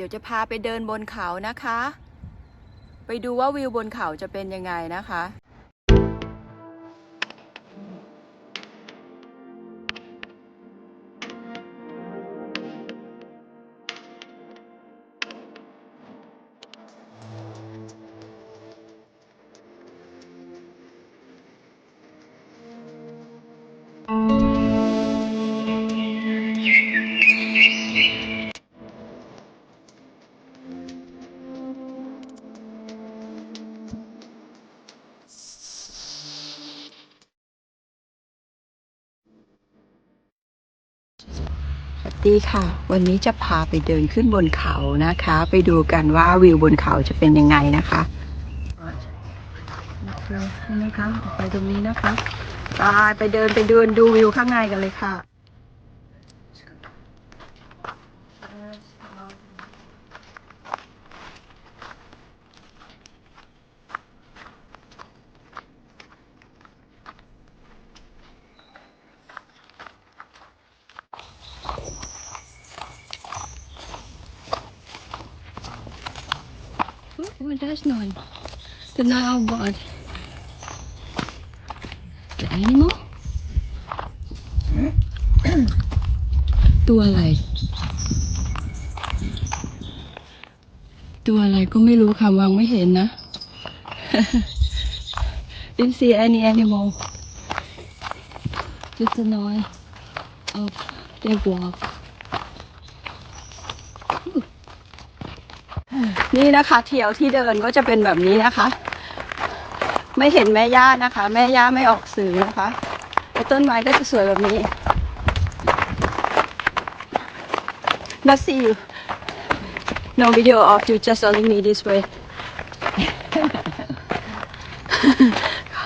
ดี๋ยวจะพาไปเดินบนเขานะคะ ไปดูว่าวิวบนเขาจะเป็นยังไงนะคะ สวัสดีค่ะ วันนี้จะพาไปเดินขึ้นบนเขานะคะ ไปดูกันว่าวิวบนเขาจะเป็นยังไงนะคะเคนี่นะคะออกไปตรงนี้นะคะไปไปเดินไปเดินดูวิวข้างในกันเลยค่ะ Oh, that's not the now but the animal ตัวอะไร ตัวอะไรก็ไม่รู้ค่ะมองไม่เห็นนะ Didn't see any animal just the noise of their walk นี่นะคะเที่ยวที่เดินก็จะเป็นแบบนี้นะคะ ไม่เห็นแม่ย่านะคะ แม่ย่าไม่ออกสื่อนะคะต้นไม้ก็จะสวยแบบนี้ Not see you no video of you just only me this way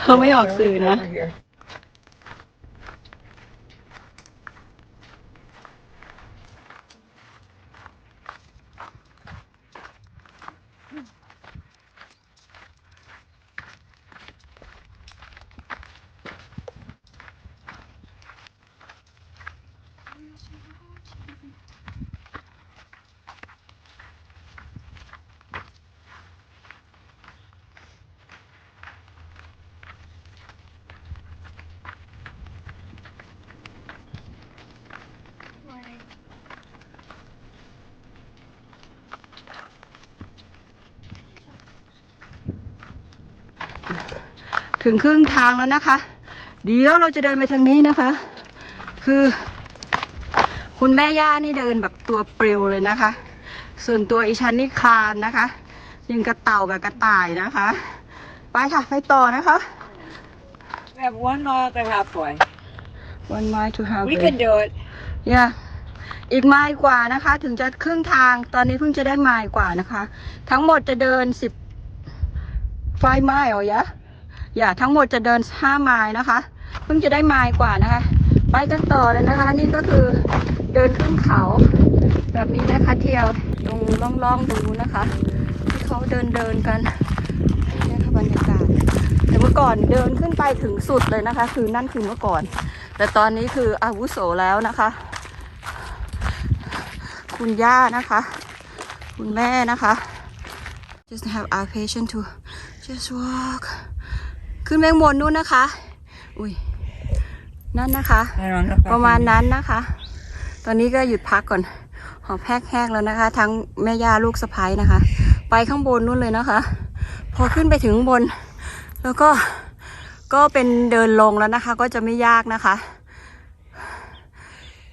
เขาไม่ออกสื่อนะ ถึงครึ่งทางแล้วนะคะ เดี๋ยวเราจะเดินไปทางนี้นะคะ คือ คุณแม่ย่านี่เดินแบบตัวเปลิวเลยนะคะ ส่วนตัวอีชันนี่คลานนะคะยิงกระเต่ากับกระต่ายนะคะ ไปค่ะ ไปต่อนะคะ We have one mile to halfway. one mile to half We can do it. ย่าอีกไมล์กว่านะคะ ถึงจะครึ่งทางตอนนี้เพิ่งจะได้ไมล์กว่านะคะ ทั้งหมดจะเดินสิบไฟไมล์เหรอยะ อย่าทั้งหมดจะเดินห้าไมล์นะคะ เพิ่งจะได้ไมล์กว่านะคะ ไปกันต่อเลยนะคะ นี่ก็คือเดินขึ้นเขา แบบนี้นะคะเที่ยวตรงล่องๆดูนะคะที่เขาเดินเดินกันนี่ค่ะบรรยากาศแต่เมื่อก่อนเดินขึ้นไปถึงสุดเลยนะคะ คือนั่นคือเมื่อก่อน แต่ตอนนี้คืออาวุโสแล้วนะคะ คุณย่านะคะ คุณแม่นะคะ just have our patient to just walk ขึ้นไปข้างบนนู้นนะคะ อุ้ยนั่นนะคะ I don't know. if I ประมาณ can- นั้นนะคะ ตอนนี้ก็หยุดพักก่อน หอบแพกแห้งแล้วนะคะ ทั้งแม่ย่าลูกสะพ้ยนะคะ ไปข้างบนนู่นเลยนะคะ พอขึ้นไปถึงข้างบน แล้วก็ก็เป็นเดินลงแล้วนะคะ ก็จะไม่ยากนะคะ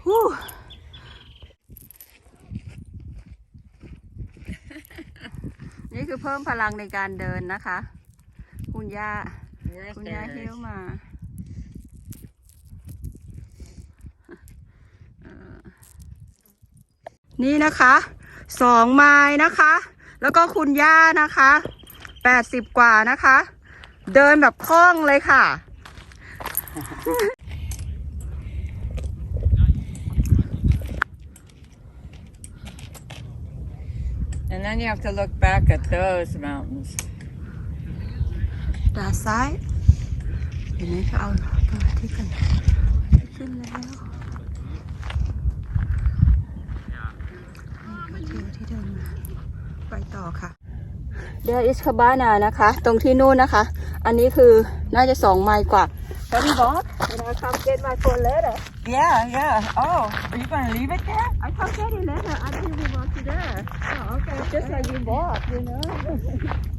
ฮู้นี่คือเพิ่มพลังในการเดินนะคะ คุณย่า Yes, คุณย่า there หิ้ว is. มาเออนี่นะคะสองไม้นะคะ แล้วก็คุณย่านะคะแปดสิบกว่านะคะ เดินแบบคล่องเลยค่ะ And then you have to look back at those mountains. ด้านซ้ายเห็นไหมคะเอาเปิดที่กันขึ้นแล้วนี่ก็เที่ยวที่เดินมา there is cabana นะคะ ตรงที่นู่นนะคะ อันนี้คือน่าจะสองไมล์กว่า Can we walk? Can I come get my phone later? Yeah, yeah. Oh, are you gonna leave it there? I come get it later until we walk to there. Oh, okay. Just like you walk, you know.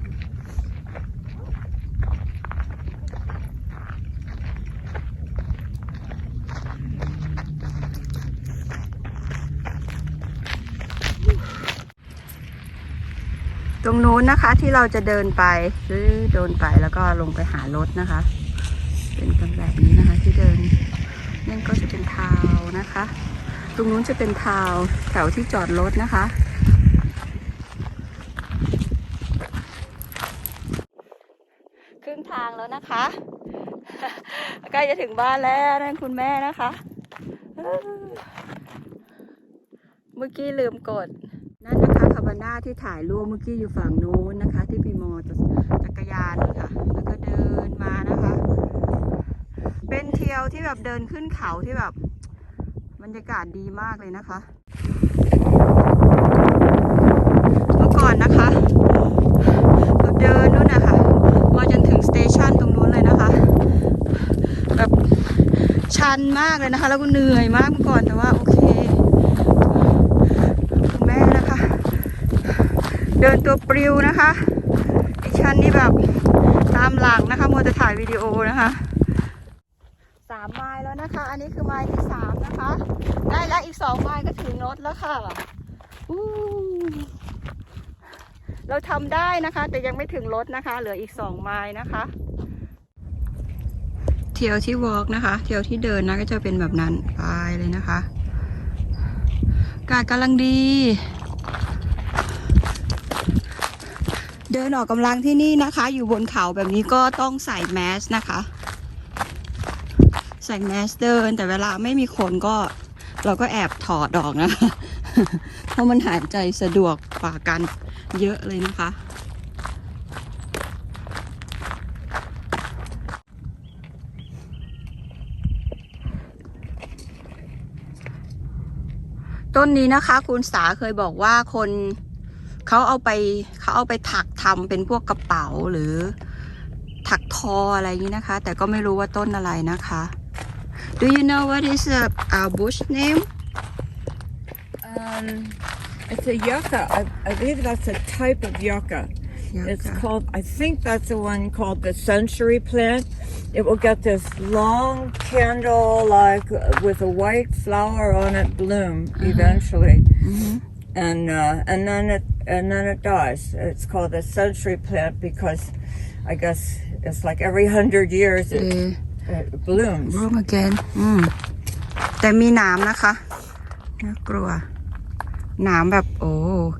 รงนู้นนะคะ ที่เราจะเดินไปหรือเดินไปแล้วก็ลงไปหารถนะคะ เป็นกันแบบนี้นะคะที่เดินนั่นก็จะเป็นทาวนะคะ ตรงนู้นจะเป็นทาวแถวที่จอดรถนะคะ ครึ่งทางแล้วนะคะ ใกล้จะถึงบ้านแล้วนั่นคุณแม่นะคะ เมื่อกี้ลืมกด นั่นนะคะคาบาน่าที่ถ่ายรูปเมื่อกี้อยู่ฝั่งนู้นนะคะ ที่พี่มจะจักรยานนะคะแล้วก็เดินมานะคะ เป็นเที่ยวที่แบบเดินขึ้นเขาที่แบบบรรยากาศดีมากเลยนะคะเมื่อก่อนนะคะเราเดินนู่นนะคะมาจนถึงสเตชันตรงนู้นเลยนะคะแบบชันมากเลยนะคะ แล้วก็เหนื่อยมากเมื่อก่อนแต่ว่าโอเค คุณแม่นะคะ เดินตัวปลิวนะคะไอชันนี่แบบตามหลังนะคะมัวแต่ถ่ายวิดีโอนะคะสามไมล์แล้วนะคะ อันนี้คือไมล์ที่สามนะคะ ได้แล้วอีกสองไมล์ก็ถึงรถแล้วค่ะอู้เราทำได้นะคะ แต่ยังไม่ถึงรถนะคะ เหลืออีกสองไมล์นะคะ เที่ยวที่วอล์กนะคะ เที่ยวที่เดินนะก็จะเป็นแบบนั้นไปเลยนะคะอากาศกำลังดี เดินออกกำลังที่นี่นะคะ อยู่บนเขาแบบนี้ก็ต้องใส่แมสนะคะ ใส่แมสเดิน แต่เวลาไม่มีคนก็ เราก็แอบถอดออกนะคะ เพราะมันหายใจสะดวกกว่ากันเยอะเลยนะคะต้นนี้นะคะ คุณสาเคยบอกว่าคน เขาเอาไปเขาเอาไปถักทำเป็นพวกกระเป๋าหรือถักทออะไรอย่างนี้นะคะ แต่ก็ไม่รู้ว่าต้นอะไรนะคะ Do you know what is a, a bush name Um, it's a yucca. I, I believe that's a type of yucca. It's Yucca. called, I think that's the one called the century plant. It will get this long candle, like uh, with a white flower on it, bloom eventually, อือฮึ and uh, and then it and then it dies. It's called the century plant because I guess it's like every hundred years เอ it, it blooms. room again อืมแต่มีหนามนะคะน่ากลัวหนามแบบโอ้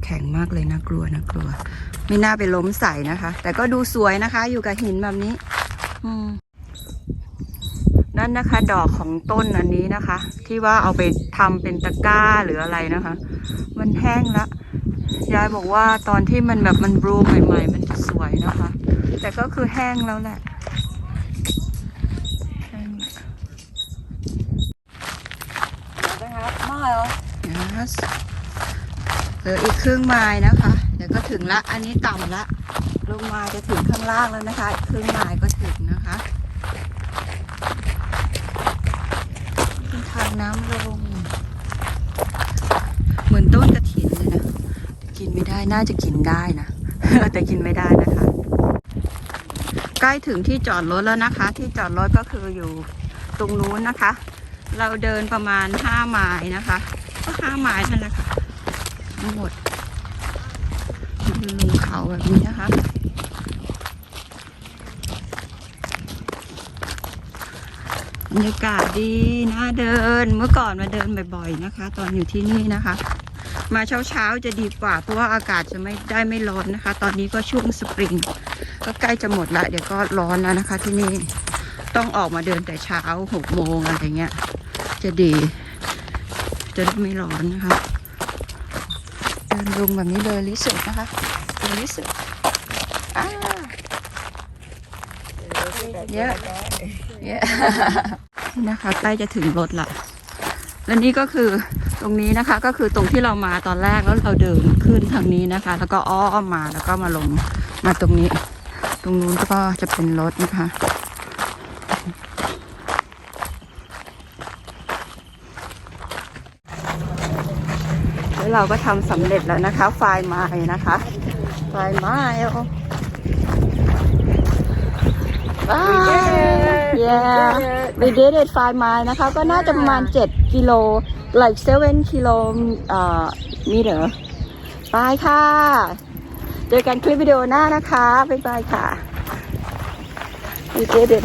แข็งมากเลยน่ากลัวน่ากลัว ไม่น่าไปล้มใส่นะคะ แต่ก็ดูสวยนะคะ อยู่กับหินแบบนี้ อืมนั่นนะคะ ดอกของต้นอันนี้นะคะ ที่ว่าเอาไปทำเป็นตะกร้าหรืออะไรนะคะ มันแห้งละ ยายบอกว่าตอนที่มันแบบมันบลูมใหม่ๆ มันจะสวยนะคะ แต่ก็คือแห้งแล้วแหละแห้งละ Another half mile. yes เหลืออีกครึ่งไมล์นะคะ เดี๋ยวก็ถึงละ อันนี้ต่ำละ ลงมาจะถึงข้างล่างแล้วนะคะ อีกครึ่งไมล์ก็ถึงนะคะทางน้ำลง เหมือนต้นกระถินเลยนะ กิ นไม่ได้น่าจะกินได้นะ แต่กินไม่ได้นะคะ ใกล้ถึงที่จอดรถแล้วนะคะ ที่จอดรถก็คืออยู่ตรงนู้นนะคะ เราเดินประมาณ5ไมล์นะคะ ก็ห้าไม้นั่นแหละค่ะทั้งหมดลงเขาแบบนี้นะคะ บรรยากาศดีน่าเดินเมื่อก่อนมาเดินบ่อยๆนะคะ ตอนอยู่ที่นี่นะคะ มาเช้าๆจะดีกว่า เพราะว่าอากาศจะไม่ได้ไม่ร้อนนะคะ ตอนนี้ก็ช่วงสปริง ก็ใกล้จะหมดละเดี๋ยวก็ร้อนแล้วนะคะ ที่นี่ต้องออกมาเดินแต่เช้าหกโมงอะไรเงี้ย จะดี จะไม่ร้อนนะคะ เดินลงแบบนี้เลยลิสุดนะคะเลยลิสุดอ่าเยอะเยอะนะคะใกล้จะถึงรถละและนี่ก็คือ ตรงนี้นะคะก็คือตรงที่เรามาตอนแรกแล้วเราเดินขึ้นทางนี้นะคะ แล้วก็อ้อมมาแล้วก็มาลงมาตรงนี้ ตรงนู้นก็จะเป็นรถนะคะ แล้วเราก็ทำสำเร็จแล้วนะคะไฟล์ไม้นะคะไฟล์ไม้ว้า yeah we did it 5 mile นะคะ ก็น่าจะประมาณ 7 กิโล like 7กิโลเอ่อมีเดอไปค่ะ เจอกันคลิปวิดีโอหน้านะคะ บ๊ายบายค่ะ we did it